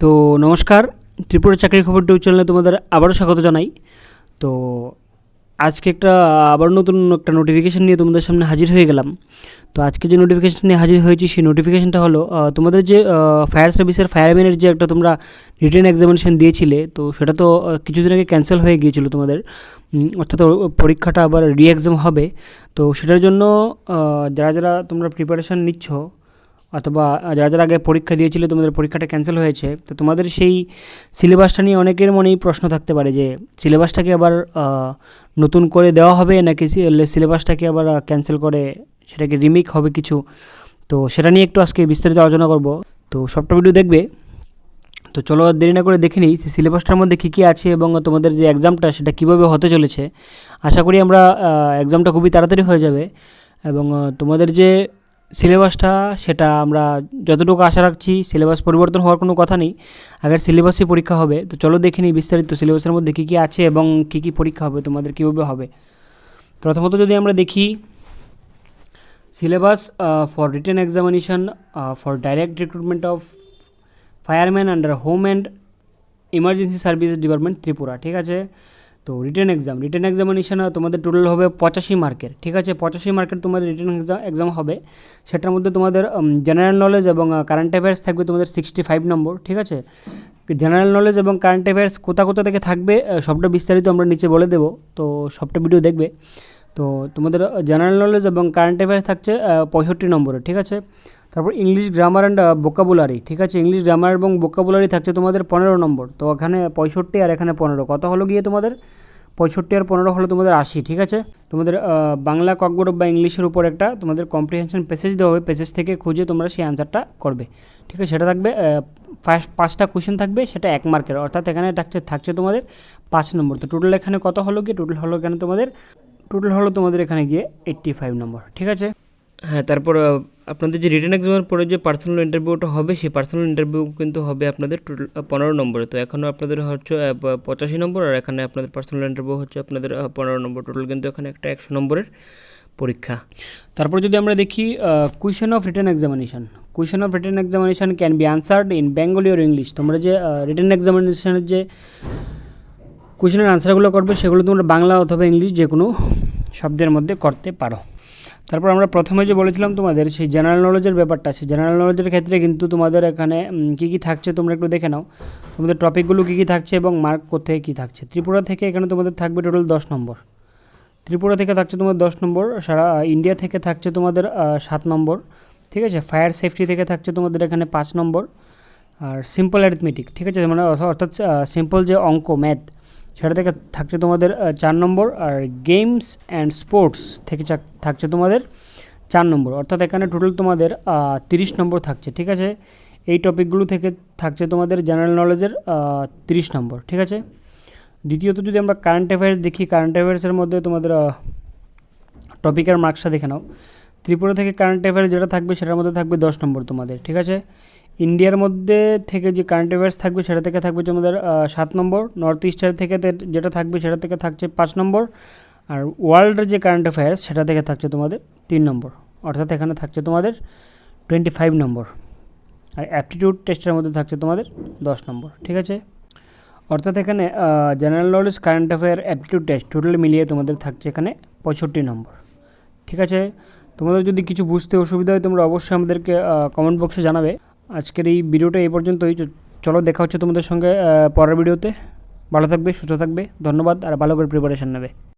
তো নমস্কার, ত্রিপুরা চাকরি খবর টিউব চ্যানেলে তোমাদের আবারও স্বাগত জানাই। তো আজকে একটা, আবার নতুন একটা নোটিফিকেশান নিয়ে তোমাদের সামনে হাজির হয়ে গেলাম। তো আজকে যে নোটিফিকেশান নিয়ে হাজির হয়েছি, সেই নোটিফিকেশানটা হলো তোমাদের যে ফায়ার সার্ভিসের ফায়ারম্যানের যে একটা তোমরা রিটেন এক্সামিনেশন দিয়েছিলে, তো সেটা তো কিছুদিন আগে ক্যান্সেল হয়ে গিয়েছিল তোমাদের। অর্থাৎ পরীক্ষাটা আবার রি এক্সাম হবে। তো সেটার জন্য যারা যারা তোমরা প্রিপারেশান নিচ্ছ অথবা যারা আগে পরীক্ষা দিয়েছিলে, তোমাদের পরীক্ষাটা ক্যান্সেল হয়েছে, তো তোমাদের সেই সিলেবাসটা নিয়ে অনেকের মনেই প্রশ্ন থাকতে পারে যে সিলেবাসটাকে আবার নতুন করে দেওয়া হবে নাকি সিলেবাসটাকে আবার ক্যান্সেল করে সেটাকে রিমেক হবে কিছু? তো সেটা নিয়ে একটু আজকে বিস্তারিত আলোচনা করব। তো সবটা ভিডিও দেখবে। তো চলো দেরি না করে দেখে নিই সিলেবাসটার মধ্যে কী কী আছে এবং তোমাদের যে এক্সামটা সেটা কীভাবে হতে চলেছে। আশা করি আমরা এক্সামটা খুবই তাড়াতাড়ি হয়ে যাবে। এবং তোমাদের যে সিলেবাসটা সেটা আমরা যতটুকু আশা রাখছি, সিলেবাস পরিবর্তন হওয়ার কোনো কথা নেই। আগের সিলেবাসে পরীক্ষা হবে। তো চলো দেখে নিই বিস্তারিত সিলেবাসের মধ্যে কী কী আছে এবং কী কী পরীক্ষা হবে, তোমাদের কীভাবে হবে। প্রথমত যদি আমরা দেখি, syllabus for written examination for direct recruitment of fireman under home and emergency services department Tripura, ঠিক আছে? তো রিটার্ন এক্সাম রিটেন এক্সামিনেশন তোমাদের টোটাল হবে পঁচাশি মার্কের ঠিক আছে? পঁচাশি মার্কের তোমাদের রিটেন এক্সাম হবে। সেটার মধ্যে তোমাদের জেনারেল নলেজ এবং কারেন্ট অ্যাফেয়ার্স থাকবে তোমাদের সিক্সটি ফাইভ নম্বর, ঠিক আছে? জেনারেল নলেজ এবং কারেন্ট অ্যাফেয়ার্স কোথা কোথা থেকে থাকবে সবটা বিস্তারিত আমরা নিচে বলে দেবো, তো সবটা ভিডিও দেখবে। তো তোমাদের জেনারেল নলেজ এবং কারেন্ট অ্যাফেয়ার্স থাকছে পঁয়ষট্টি নম্বরে, ঠিক আছে? তারপর ইংলিশ গ্রামার অ্যান্ড বোকাবুলারি ঠিক আছে? ইংলিশ গ্রামার এবং বোকাবুলারি থাকছে তোমাদের পনেরো নম্বর। তো এখানে পঁয়ষট্টি আর এখানে পনেরো। কত হলো গিয়ে তোমাদের? পঁয়ষট্টি আর পনেরো হলো তোমাদের আশি, ঠিক আছে? তোমাদের বাংলা ককবরক বা ইংলিশের উপর একটা তোমাদের কম্প্রিহেনশন প্যাসেজ দেওয়া হবে। প্যাসেজ থেকে খুঁজে তোমরা সেই অ্যান্সারটা করবে। ঠিক আছে? সেটা থাকবে ফার্স্ট পাঁচটা কোশ্চেন থাকবে, সেটা এক মার্কের অর্থাৎ এখানে থাকছে থাকছে তোমাদের পাঁচ নম্বর। তো টোটাল এখানে কত হলো গিয়ে? টোটাল হলো এখানে তোমাদের টোটাল হলো তোমাদের এখানে গিয়ে এইট্টি ফাইভ নম্বর। ঠিক আছে? হ্যাঁ তারপর আপনাদের যে রিটার্ন এক্সামের পরে যে পার্সোনাল ইন্টারভিউটা হবে, সেই পার্সোনাল ইন্টারভিউ কিন্তু হবে আপনাদের টোটাল পনেরো নম্বরে। তো এখনও আপনাদের হচ্ছে পঁচাশি নম্বর, আর এখানে আপনাদের পার্সোনাল ইন্টারভিউ হচ্ছে আপনাদের পনেরো নম্বর। টোটাল কিন্তু এখানে একটা একশো নম্বরের পরীক্ষা। তারপর যদি আমরা দেখি question of written examination question of written examination can be answered in Bengali or English তোমরা যে রিটার্ন এক্সামিনেশনের যে কোশ্চেনের আনসারগুলো করবে, সেগুলো তোমরা বাংলা অথবা ইংলিশ যে কোনো শব্দের মধ্যে করতে পারো। তারপর আমরা প্রথমে যে বলেছিলাম তোমাদের, সেই জেনারেল নলেজের ব্যাপারটা, সেই জেনারেল নলেজের ক্ষেত্রে কিন্তু তোমাদের এখানে কী কী থাকছে তোমরা একটু দেখে নাও। তোমাদের টপিকগুলো কী কী থাকছে এবং মার্ক কোথায় কী থাকছে? ত্রিপুরা থেকে এখানে তোমাদের থাকবে টোটাল দশ নম্বর। ত্রিপুরা থেকে থাকছে তোমাদের দশ নম্বর, সারা ইন্ডিয়া থেকে থাকছে তোমাদের সাত নম্বর। ঠিক আছে? ফায়ার সেফটি থেকে থাকছে তোমাদের এখানে পাঁচ নম্বর। আর সিম্পল অ্যারিথমেটিক ঠিক আছে? মানে অর্থাৎ সিম্পল যে অঙ্ক ম্যাথ সেটা থেকে থাকছে তোমাদের চার নম্বর আর গেমস অ্যান্ড স্পোর্টস থেকে থাকছে তোমাদের চার নম্বর। অর্থাৎ এখানে টোটাল তোমাদের তিরিশ নম্বর থাকছে, ঠিক আছে? এই টপিকগুলো থেকে থাকছে তোমাদের জেনারেল নলেজের তিরিশ নম্বর, ঠিক আছে? দ্বিতীয়ত যদি আমরা কারেন্ট অ্যাফেয়ার্স দেখি কারেন্ট অ্যাফেয়ার্সের মধ্যে তোমাদের টপিকের মার্কসটা দেখে নাও। ত্রিপুরা থেকে কারেন্ট অ্যাফেয়ার্স যেটা থাকবে, সেটার মধ্যে থাকবে দশ নম্বর তোমাদের, ঠিক আছে? ইন্ডিয়ার মধ্যে থেকে যে কারেন্ট অ্যাফেয়ার্স থাকবে সেটা থেকে থাকবে তোমাদের আহ, সাত নম্বর নর্থ ইস্টের থেকে যেটা থাকবে সেটা থেকে থাকছে পাঁচ নম্বর আর ওয়ার্ল্ডের যে কারেন্ট অ্যাফেয়ার্স সেটা থেকে থাকছে তোমাদের তিন নম্বর অর্থাৎ এখানে থাকছে তোমাদের টোয়েন্টি ফাইভ নম্বর আর অ্যাপটিটিউড টেস্টের মধ্যে থাকছে তোমাদের দশ নম্বর ঠিক আছে? অর্থাৎ এখানে general knowledge current affair aptitude test total মিলিয়ে তোমাদের থাকছে এখানে পঁয়ষট্টি নম্বর ঠিক আছে? তোমাদের যদি কিছু বুঝতে অসুবিধা হয় তোমরা অবশ্যই আমাদেরকে কমেন্ট বক্সে জানাবে। আজকের এই ভিডিওটা এই পর্যন্তই। চলো দেখা হচ্ছে তোমাদের সঙ্গে পরের ভিডিওতে। ভালো থাকবে, সুস্থ থাকবে। ধন্যবাদ, আর ভালো করে প্রিপারেশান নেবে।